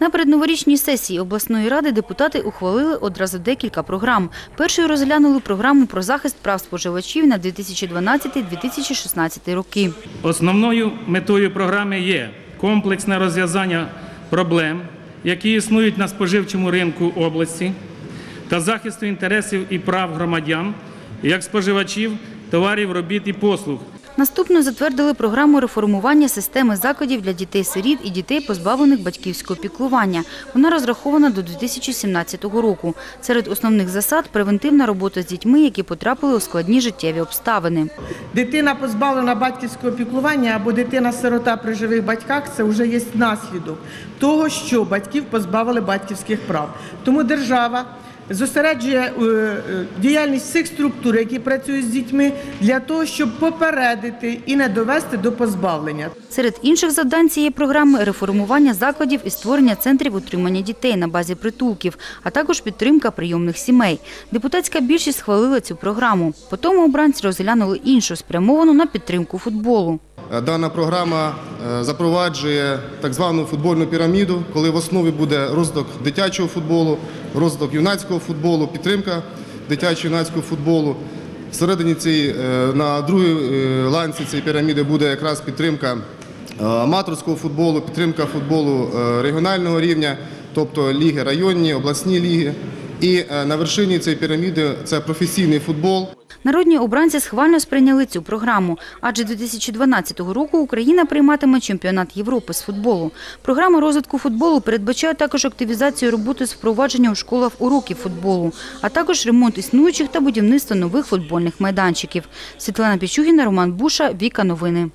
На передноворічній сесії обласної ради депутати ухвалили одразу декілька програм. Першою розглянули програму про захист прав споживачів на 2012-2016 роки. Основною метою програми є комплексне розв'язання проблем, які існують на споживчому ринку області, та захисту інтересів і прав громадян як споживачів товарів, робіт і послуг. Наступно затвердили програму реформування системи закладів для дітей-сиріт і дітей, позбавлених батьківського піклування. Вона розрахована до 2017 року. Серед основних засад – превентивна робота з дітьми, які потрапили у складні життєві обставини. Дитина позбавлена батьківського піклування або дитина-сирота при живих батьках це вже є наслідок того, що батьків позбавили батьківських прав. Тому держава зосереджує е, е, діяльність всіх структур, які працюють з дітьми, для того, щоб попередити і не довести до позбавлення. Серед інших завдань цієї програми – реформування закладів і створення центрів утримання дітей на базі притулків, а також підтримка прийомних сімей. Депутатська більшість схвалила цю програму. Потім обранці розглянули іншу, спрямовану на підтримку футболу. Е, Дана програма е, запроваджує так звану футбольну піраміду, коли в основі буде розвиток дитячого футболу, розвиток юнацького футболу, підтримка дитячого юнацького футболу. Всередині цієї, е, на другій ланці цієї піраміди буде якраз підтримка аматорського футболу, підтримка футболу регіонального рівня, тобто ліги районні, обласні ліги. І е, на вершині цієї піраміди це професійний футбол. Народні обранці схвально сприйняли цю програму, адже 2012 року Україна прийматиме чемпіонат Європи з футболу. Програма розвитку футболу передбачає також активізацію роботи з впровадження у школах уроків футболу, а також ремонт існуючих та будівництво нових футбольних майданчиків. Світлана Пічугіна, Роман Буша, Віка Новини.